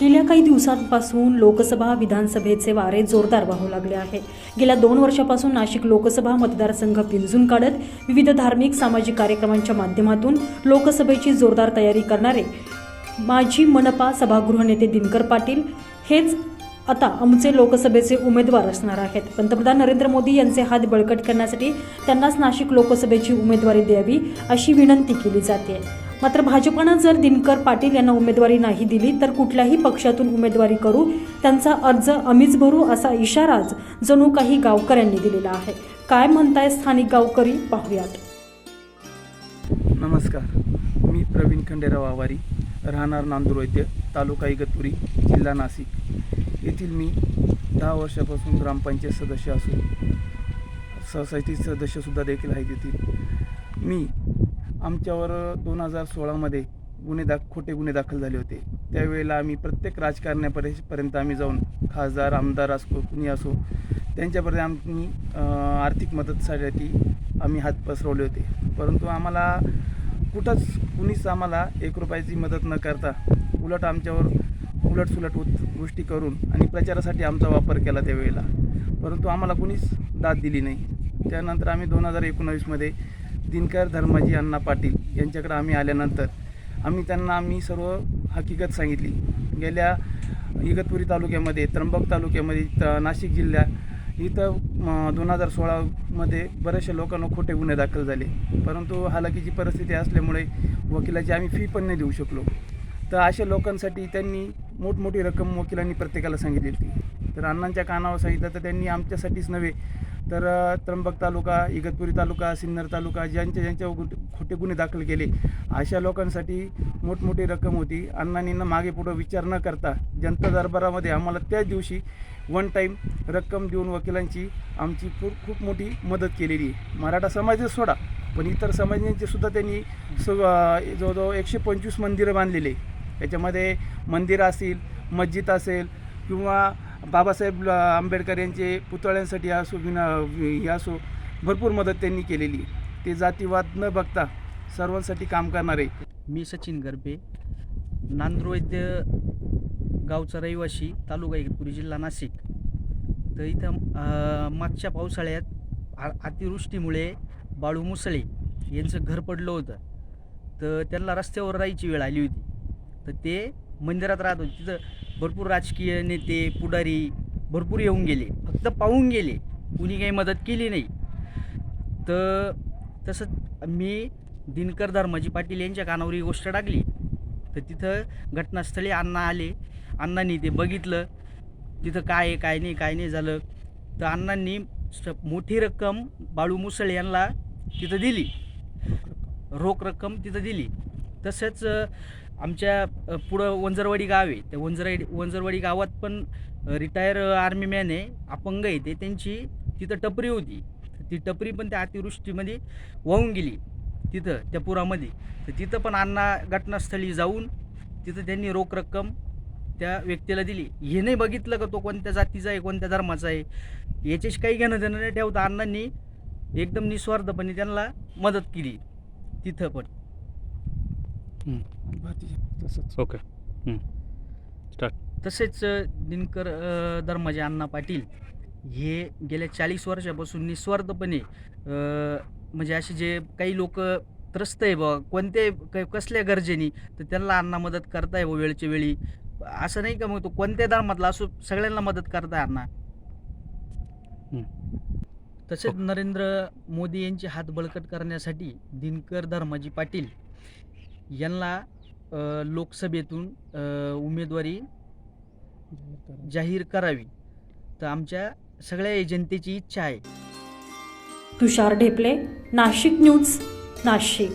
गेल्या काही दिवसांपासून लोकसभा विधानसभेचे वारे जोरदार वाहू लागले आहे. गेल्या दोन वर्षापासून नाशिक लोकसभा मतदारसंघ पिंजून काढत विविध धार्मिक सामाजिक कार्यक्रमांच्या माध्यमातून लोकसभेची जोरदार तयारी करणारे माजी मनपा सभागृह नेते दिनकर पाटील हेच आता आमचे लोकसभेचे उमेदवार असणार आहेत. पंतप्रधान नरेंद्र मोदी यांचे हात बळकट करण्यासाठी त्यांनाच नाशिक लोकसभेची उमेदवारी द्यावी अशी विनंती केली जाते. मात्र भाजपानं जर दिनकर पाटील यांना उमेदवारी नाही दिली तर कुठल्याही पक्षातून उमेदवारी करू त्यांचा अर्ज आम्हीच भरू असा इशाराच जणू काही गावकऱ्यांनी दिलेला आहे. काय म्हणताय स्थानिक गावकरी? पाहूयात. नमस्कार. मी प्रवीण खंडेराव आवारी राहणार नांदुरवैद्य तालुका इगतपुरी जिल्हा नाशिक. येथील मी दहा वर्षापासून ग्रामपंचायत सदस्य असून सोसायटी सदस्यसुद्धा देखील आहे तेथील मी आमच्यावर दोन हजार सोळामध्ये गुन्हे दाख खोटे गुन्हे दाखल झाले होते. त्यावेळेला आम्ही प्रत्येक राजकारण्यापर्यंत आम्ही जाऊन खासदार आमदार असो कुणी असो त्यांच्यापर्यंत आम्ही आर्थिक मदतसाठी आम्ही हात पसरवले होते. परंतु आम्हाला कुठंच कुणीच आम्हाला एक रुपयाची मदत न करता उलट आमच्यावर उलटसुलट उत गोष्टी करून आणि प्रचारासाठी आमचा वापर केला त्यावेळेला. परंतु आम्हाला कुणीच दाद दिली नाही. त्यानंतर आम्ही दोन हजार एकोणावीसमध्ये दिनकर धर्माजी अण्णा पाटील यांच्याकडे आम्ही आल्यानंतर आम्ही त्यांना आम्ही सर्व हकीकत सांगितली. गेल्या इगतपुरी तालुक्यामध्ये त्र्यंबक तालुक्यामध्ये त- नाशिक जिल्ह्या इथं दोन हजार सोळामध्ये बऱ्याचशा लोकांना खोटे गुन्हे दाखल झाले. परंतु हालाकीची परिस्थिती असल्यामुळे वकिलाची आम्ही फी पण नाही देऊ शकलो. तर अशा लोकांसाठी त्यांनी मोठमोठी रक्कम वकिलांनी प्रत्येकाला सांगितली होती. तर अण्णांच्या कानावर सांगितलं तर त्यांनी आमच्यासाठीच नव्हे तर त्र्यंबक तालुका इगतपुरी तालुका सिन्नर तालुका ज्यांच्या ज्यांच्या खोटे गुन्हे दाखल केले अशा लोकांसाठी मोठमोठी रक्कम होती. अण्णांनींना मागे पुढं विचार न करता जनता दरबारामध्ये आम्हाला त्याच दिवशी वन टाईम रक्कम देऊन वकिलांची आमची खूप खूप मोठी मदत केलेली आहे. मराठा समाजच सोडा पण इतर समाजांचे सुद्धा त्यांनी स जवळजवळ एकशे पंचवीस मंदिरं बांधलेले आहे त्याच्यामध्ये मंदिरं असतील मस्जिद असेल किंवा बाबासाहेब आंबेडकर यांचे पुतळ्यांसाठी असो विना हे असो भरपूर मदत त्यांनी केलेली. ते जातीवाद न बघता सर्वांसाठी काम करणारे. मी सचिन गरबे नांदुरवैद्य गावचा रहिवासी तालुका इगतपुरी जिल्हा नाशिक. तर इथं मागच्या पावसाळ्यात अतिवृष्टीमुळे बाळू मुसळे यांचं घर पडलं होतं. तर त्यांना रस्त्यावर राहायची वेळ आली होती. तर ते मंदिरात राहत. होते तिथं भरपूर राजकीय नेते पुढारी भरपूर येऊन गेले. फक्त पाहून गेले. कुणी काही मदत केली नाही. तर तसंच मी दिनकर धर्माजी पाटील यांच्या कानावर ही गोष्ट टाकली. तर तिथं घटनास्थळी अण्णा आले. अण्णांनी ते बघितलं. तिथं काय आहे काय नाही काय नाही झालं. तर अण्णांनी स- मोठी रक्कम बाळू मुसळ यांना तिथं दिली. रोख रक्कम तिथं दिली. तसंच आमच्या पुढं वंजरवाडी गाव आहे. त्या वंजरवाडी वंजरवाडी गावात पण रिटायर आर्मी मॅन आहे अपंग आहे. ते त्यांची तिथं टपरी होती. ती टपरी पण त्या अतिवृष्टीमध्ये वाहून गेली. तिथं त्या पुरामध्ये. तर तिथं पण अण्णा घटनास्थळी जाऊन तिथं त्यांनी रोख रक्कम त्या व्यक्तीला दिली. हे नाही बघितलं का तो कोणत्या जातीचा आहे कोणत्या धर्माचा आहे? याच्याशी काही घेणं देणं नाही ठेवता अण्णांनी एकदम निस्वार्थपणे त्यांना मदत केली. तिथं पण. तसंच. ओके. तसेच अ, दिनकर अ, धर्माचे अण्णा पाटील हे गेल्या चाळीस वर्षापासून निस्वार्थपणे अ, म्हणजे असे जे काही लोक त्रस्त आहे बा कोणते क- कसल्या गरजेनी तर त्यांना अण्णा मदत करताय बा वेळच्या वेळी. असं नाही का मग तो कोणत्या धर्मातला असो सगळ्यांना मदत करताय अण्णा? तसेच नरेंद्र मोदी यांचे हात बळकट करण्यासाठी दिनकर धर्माजी पाटील यांना लोकसभेतून उमेदवारी जाहीर करावी. तर आमच्या सगळ्या जनतेची इच्छा आहे. तुषार ढेपले नाशिक न्यूज नाशिक.